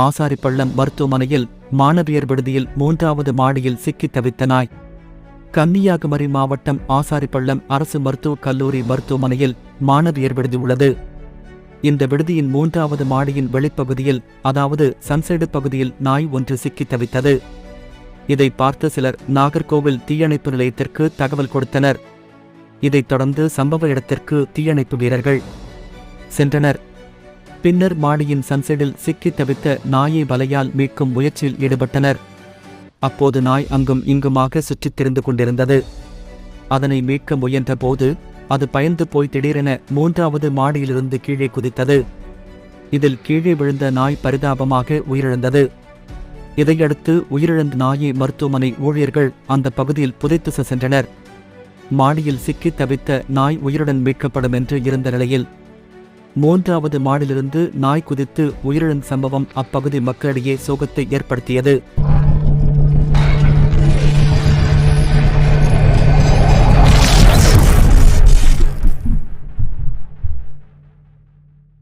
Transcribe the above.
ஆசாரிப்பள்ளம் மருத்துவமனையில் மாணவியர் விடுதியில் மூன்றாவது மாடியில் சிக்கித் தவித்த நாய். கன்னியாகுமரி மாவட்டம் ஆசாரிப்பள்ளம் அரசு மருத்துவக் கல்லூரி மருத்துவமனையில் மாணவியர் விடுதி உள்ளது. இந்த விடுதியின் மூன்றாவது மாடியின் வெளிப்பகுதியில் அதாவது சன்சைடு பகுதியில் நாய் ஒன்று சிக்கித் தவித்தது. இதை பார்த்த சிலர் நாகர்கோவில் தீயணைப்பு நிலையத்திற்கு தகவல் கொடுத்தனர். இதைத் தொடர்ந்து சம்பவ இடத்திற்கு தீயணைப்பு வீரர்கள் சென்றனர். பின்னர் மாடியின் சன்சைடில் சிக்கித் தவித்த நாயை வலையால் மீட்கும் முயற்சியில் ஈடுபட்டனர். அப்போது நாய் அங்கும் இங்குமாக சுற்றித் திரிந்து கொண்டிருந்தது. அதனை மீட்க முயன்றபோது அது பயந்து போய் திடீரென மூன்றாவது மாடியிலிருந்து கீழே குதித்தது. இதில் கீழே விழுந்த நாய் பரிதாபமாக உயிரிழந்தது. இதையடுத்து உயிரிழந்த நாயை மருத்துவமனை ஊழியர்கள் அந்த பகுதியில் புதைத்து சென்றனர். மாடியில் சிக்கித் தவித்த நாய் உயிருடன் மீட்கப்படும் என்று இருந்த நிலையில் மூன்றாவது மாடிலிருந்து நாய் குதித்து உயிரிழந்த சம்பவம் அப்பகுதி மக்களிடையே சோகத்தை ஏற்படுத்தியது.